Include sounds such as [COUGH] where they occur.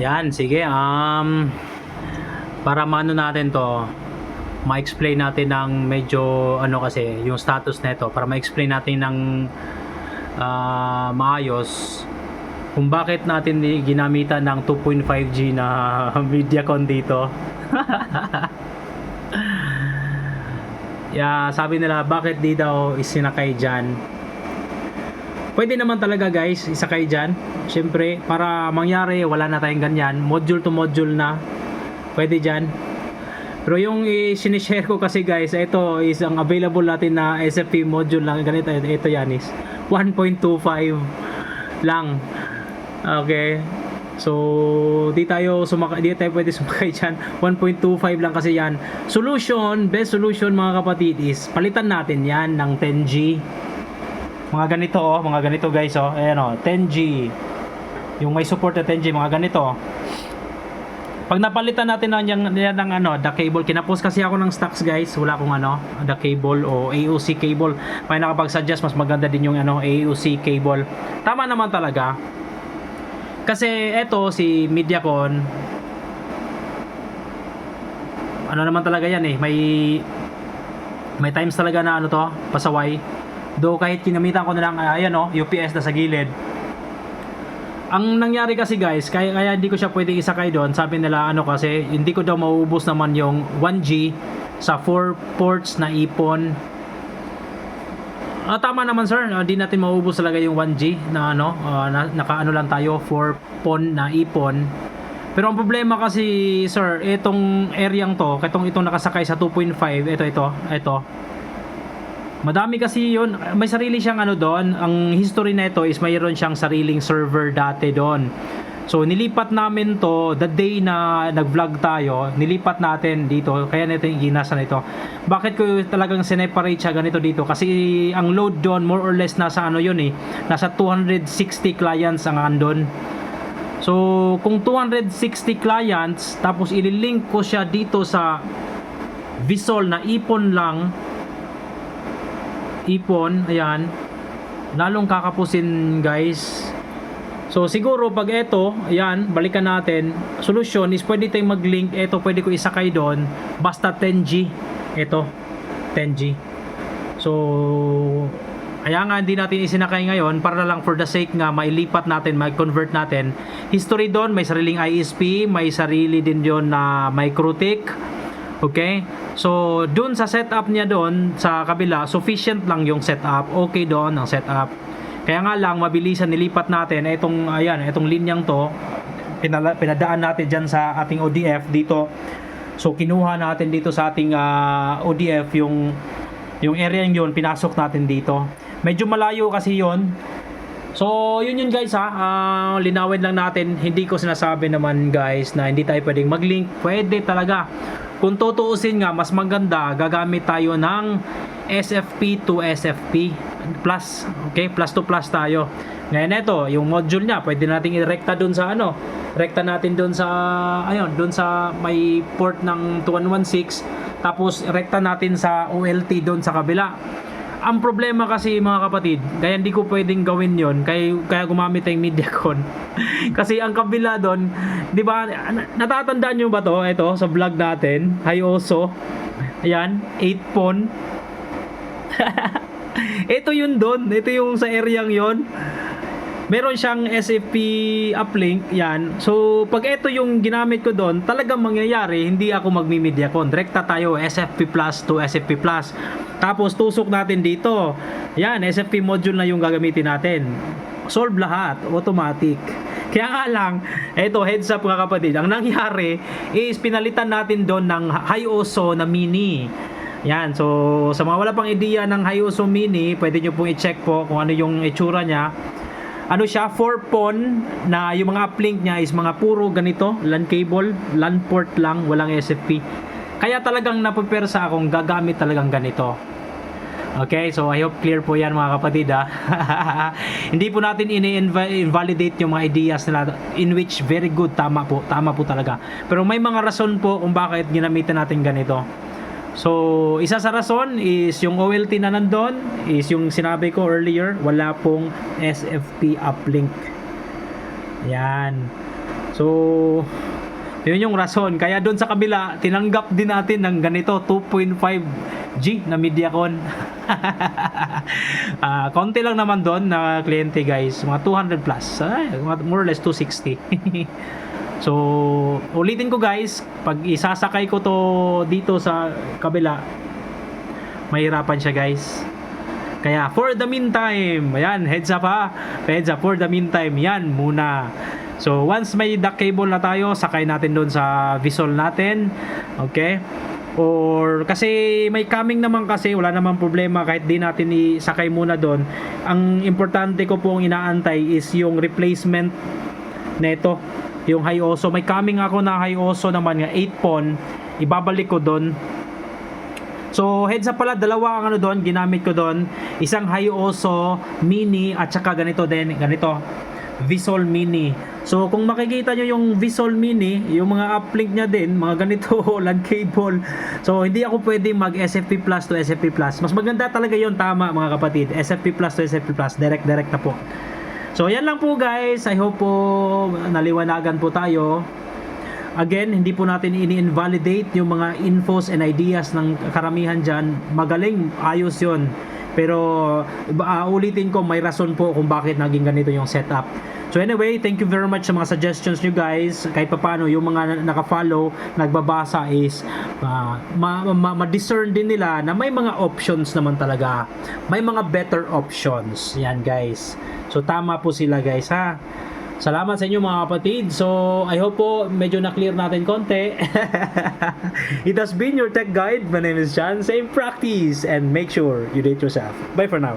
Yan, sige. Um, para maano natin to, ma-explain natin ng medyo ano kasi, yung status nito para ma-explain natin ng ah, maayos kung bakit natin ginamitan ng 2.5G na [LAUGHS] Mediacon dito. [LAUGHS] yeah, sabi nila bakit di daw isinakay dyan. Pwede naman talaga guys, isakay dyan. Siyempre, para mangyari, wala na tayong ganyan. Module to module na. Pwede dyan. Pero yung i-sinishare ko kasi guys, ito is ang available natin na SFP module lang. Ganito, ito yan is 1.25 lang. Okay. So, di tayo sumakay, di tayo pwede sumakay dyan. 1.25 lang kasi yan. Solution, best solution mga kapatid is palitan natin yan ng 10G. Mga ganito oh, mga ganito guys oh. Ayan oh, 10G. Yung may support na 10G, mga ganito. Pag napalitan natin na yan, yan ng ano, the cable, kinapos kasi ako ng stocks guys, wala akong ano, the cable o AOC cable. May nakapag-suggest, mas maganda din yung ano, AOC cable. Tama naman talaga. Kasi eto si Mediacon ano naman talaga yan eh, may may times talaga na ano to, pasaway. Do kahit kinamitan ko na lang, ah, ayan oh, UPS na sa gilid. Ang nangyari kasi guys, kaya, kaya hindi ko siya pwedeng isakay doon. Sabi nila ano kasi, hindi ko daw mauubos naman yung 1G sa 4 ports na ipon. Ah, tama naman sir, hindi natin mauubos talaga yung 1G na ano, ah, na, nakaano lang tayo 4 pon na ipon. Pero ang problema kasi sir, itong areang to, itong itong nakasakay sa 2.5, ito ito, ito. Madami kasi yun. May sarili siyang ano doon. Ang history na ito is mayroon siyang sariling server dati doon. So nilipat namin to the day na nag-vlog tayo, nilipat natin dito. Kaya nito yung ginasa na ito. Bakit ko talagang sineparate siya ganito dito? Kasi ang load doon more or less nasa ano yun eh. Nasa 260 clients ang andon. So kung 260 clients tapos ililink ko siya dito sa Visol na ipon lang ipon, ayan, lalong kakapusin guys. So siguro pag ito, ayan, balikan natin, solusyon is pwede tayong mag-link, ito pwede ko isakay doon, basta 10G, ito, 10G. So, kaya nga hindi natin isinakay ngayon para lang for the sake nga mailipat natin, mag-convert natin. History doon, may sariling ISP, may sarili din doon na microtik. Okay? So, doon sa setup niya doon sa kabila, sufficient lang yung setup. Okay doon ang setup. Kaya nga lang mabilisan nilipat natin itong ayan, itong linyang to. Pinala, pinadaan natin diyan sa ating ODF dito. So kinuha natin dito sa ating ah, ODF yung yung area yun pinasok natin dito. Medyo malayo kasi yon. So, yun yun guys ha. Ah, linawin lang natin. Hindi ko sinasabi naman guys na hindi tayo pwedeng mag-link. Pwede talaga. Kung tutuusin nga, mas maganda, gagamit tayo ng SFP to SFP plus. Okay, plus to plus tayo. Ngayon ito, yung module niya, pwede nating i-recta dun sa ano, rekta natin dun sa, ayun, dun sa may port ng 2116, tapos rekta natin sa OLT dun sa kabila. Ang problema kasi mga kapatid, kaya hindi ko pwedeng gawin yon kaya, kaya gumamit tayong Mediacon. [LAUGHS] kasi ang kabila doon, di ba, na- natatandaan nyo ba to? Ito, sa vlog natin, Hi Oso. Ayan, 8 pon. [LAUGHS] ito yun doon, ito yung sa areang yon meron siyang SFP uplink yan. So pag ito yung ginamit ko doon talagang mangyayari hindi ako magmi-mediacon direkta tayo SFP plus to SFP plus. Tapos tusok natin dito. Yan SFP module na yung gagamitin natin. Solve lahat automatic. Kaya nga lang ito heads up mga kapatid ang nangyari is pinalitan natin doon ng high oso na mini. Yan, so sa mga wala pang idea ng Hayoso Mini, pwede nyo pong i-check po kung ano yung itsura niya ano siya, 4 pon na yung mga uplink niya is mga puro ganito, LAN cable, LAN port lang, walang SFP. Kaya talagang napupersa akong gagamit talagang ganito. Okay, so I hope clear po yan mga kapatid ha. [LAUGHS] Hindi po natin ini-invalidate yung mga ideas nila in which very good, tama po, tama po talaga. Pero may mga rason po kung bakit ginamitan natin ganito. So, isa sa rason is yung OLT na nandun is yung sinabi ko earlier, wala pong SFP uplink. Yan. So, yun yung rason. Kaya doon sa kabila, tinanggap din natin ng ganito, 2.5G na Mediacon. [LAUGHS] Ah, konti lang naman doon na kliyente guys, mga 200 plus. Mga more or less 260. [LAUGHS] so, ulitin ko guys, pag isasakay ko to dito sa kabila, mahirapan siya guys. Kaya for the meantime, ayan, heads up ha. Heads up for the meantime, yan muna. So once may duck cable na tayo, sakay natin doon sa Visol natin. Okay? Or kasi may coming naman kasi wala namang problema kahit di natin isakay muna doon. Ang importante ko pong inaantay is yung replacement neto, yung high oso. May coming ako na high oso naman nga 8 pon. Ibabalik ko doon So, heads up pala, dalawa ang ano doon, ginamit ko doon. Isang Hyoso Mini at saka ganito din, ganito. Visol Mini. So, kung makikita nyo yung Visol Mini, yung mga uplink niya din, mga ganito, [LAUGHS] LAN cable. So, hindi ako pwede mag SFP Plus to SFP Plus. Mas maganda talaga yon tama mga kapatid. SFP Plus to SFP Plus, direct direct na po. So, yan lang po guys. I hope po naliwanagan po tayo. Again, hindi po natin ini-invalidate yung mga infos and ideas ng karamihan dyan. Magaling, ayos yon Pero uh, ulitin ko, may rason po kung bakit naging ganito yung setup. So anyway, thank you very much sa mga suggestions nyo guys. Kahit papano, yung mga naka-follow, nagbabasa is uh, ma- ma- ma-discern din nila na may mga options naman talaga. May mga better options. Yan guys. So tama po sila guys ha. Salamat sa inyo mga kapatid. So, I hope po medyo na-clear natin konti. [LAUGHS] It has been your tech guide. My name is John. Same practice and make sure you date yourself. Bye for now.